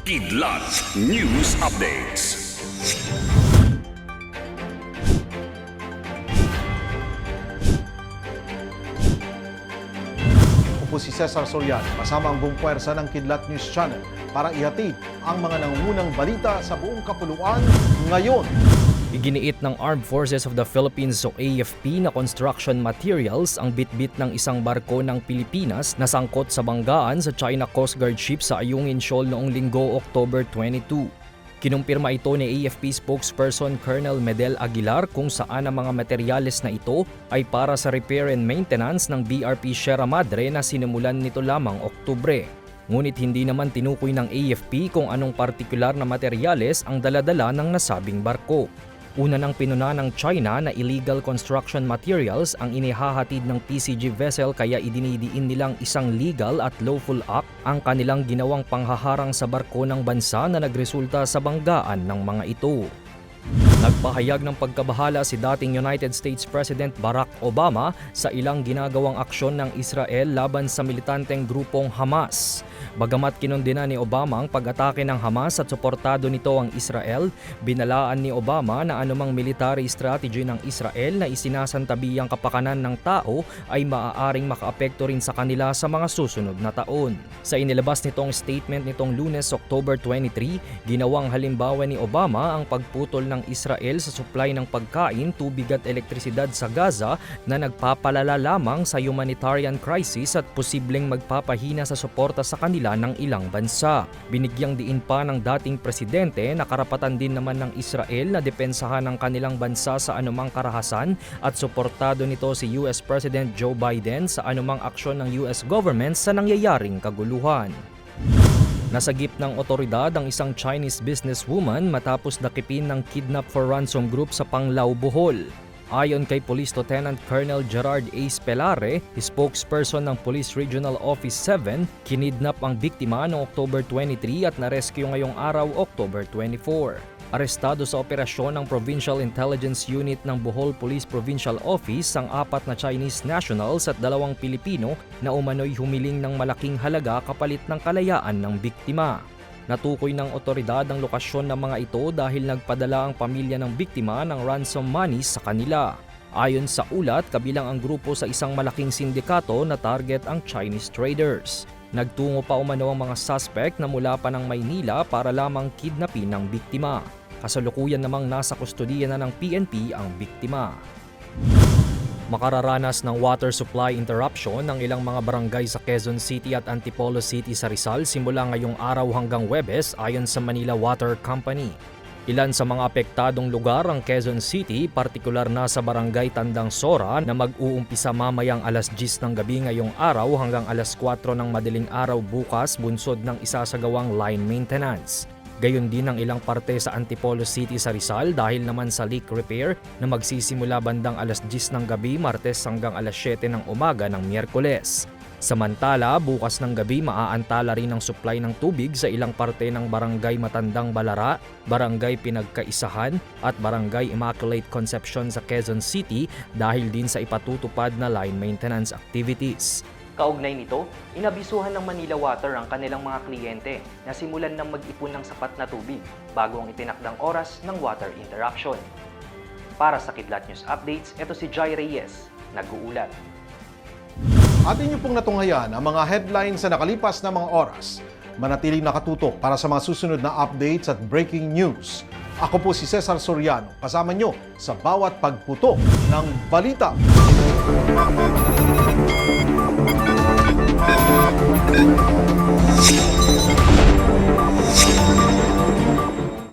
Kidlat News Updates. Ako po si Cesar Soriano kasama ang buong puwersa ng Kidlat News Channel para ihatid ang mga nangungunang balita sa buong kapuluan ngayon. Iginiit ng Armed Forces of the Philippines o AFP na construction materials ang bitbit ng isang barko ng Pilipinas na sangkot sa banggaan sa China Coast Guard ship sa Ayungin Shoal noong linggo October 22. Kinumpirma ito ni AFP spokesperson Colonel Medel Aguilar kung saan ang mga materyales na ito ay para sa repair and maintenance ng BRP Sierra Madre na sinimulan nito lamang Oktubre. Ngunit hindi naman tinukoy ng AFP kung anong partikular na materyales ang daladala ng nasabing barko. Una nang pinuna ng China na illegal construction materials ang inihahatid ng PCG vessel kaya idinidiin nilang isang legal at lawful act ang kanilang ginawang panghaharang sa barko ng bansa na nagresulta sa banggaan ng mga ito. Nagpahayag ng pagkabahala si dating United States President Barack Obama sa ilang ginagawang aksyon ng Israel laban sa militanteng grupong Hamas. Bagamat kinundina ni Obama ang pag-atake ng Hamas at suportado nito ang Israel, binalaan ni Obama na anumang military strategy ng Israel na isinasantabi ang kapakanan ng tao ay maaaring makaapekto rin sa kanila sa mga susunod na taon. Sa inilabas nitong statement nitong lunes October 23, ginawang halimbawa ni Obama ang pagputol ng Israel sa supply ng pagkain, tubig at elektrisidad sa Gaza na nagpapalala lamang sa humanitarian crisis at posibleng magpapahina sa suporta sa kanila ng ilang bansa. Binigyang diin pa ng dating presidente na karapatan din naman ng Israel na depensahan ang kanilang bansa sa anumang karahasan at suportado nito si US President Joe Biden sa anumang aksyon ng US government sa nangyayaring kaguluhan. Nasagip ng otoridad ang isang Chinese businesswoman matapos dakipin ng kidnap for ransom group sa Panglao, Bohol. Ayon kay Police Lieutenant Colonel Gerard A. Spelare, spokesperson ng Police Regional Office 7, kinidnap ang biktima noong October 23 at narescue ngayong araw October 24. Arestado sa operasyon ng Provincial Intelligence Unit ng Bohol Police Provincial Office ang apat na Chinese nationals at dalawang Pilipino na umano'y humiling ng malaking halaga kapalit ng kalayaan ng biktima. Natukoy ng otoridad ang lokasyon ng mga ito dahil nagpadala ang pamilya ng biktima ng ransom money sa kanila. Ayon sa ulat, kabilang ang grupo sa isang malaking sindikato na target ang Chinese traders. Nagtungo pa umano ang mga suspect na mula pa ng Maynila para lamang kidnapin ng biktima. Kasalukuyan namang nasa kustodiya na ng PNP ang biktima. Makararanas ng water supply interruption ng ilang mga barangay sa Quezon City at Antipolo City sa Rizal simula ngayong araw hanggang Webes ayon sa Manila Water Company. Ilan sa mga apektadong lugar ang Quezon City, partikular na sa barangay Tandang Sora na mag-uumpisa mamayang alas 10 ng gabi ngayong araw hanggang alas 4 ng madaling araw bukas bunsod ng isasagawang line maintenance. Gayon din ang ilang parte sa Antipolo City sa Rizal dahil naman sa leak repair na magsisimula bandang alas 10 ng gabi Martes hanggang alas 7 ng umaga ng Miyerkules. Samantala, bukas ng gabi maaantala rin ang supply ng tubig sa ilang parte ng Barangay Matandang Balara, Barangay Pinagkaisahan at Barangay Immaculate Conception sa Quezon City dahil din sa ipatutupad na line maintenance activities. Kaugnay nito, inabisuhan ng Manila Water ang kanilang mga kliyente na simulan ng mag-ipon ng sapat na tubig bago ang itinakdang oras ng water interruption. Para sa Kidlat News Updates, ito si Jai Reyes, nag-uulat. Atin niyo pong natunghayan ang mga headlines sa nakalipas na mga oras. Manatiling nakatutok para sa mga susunod na updates at breaking news. Ako po si Cesar Soriano, kasama nyo sa bawat pagputok ng balita. Thank you.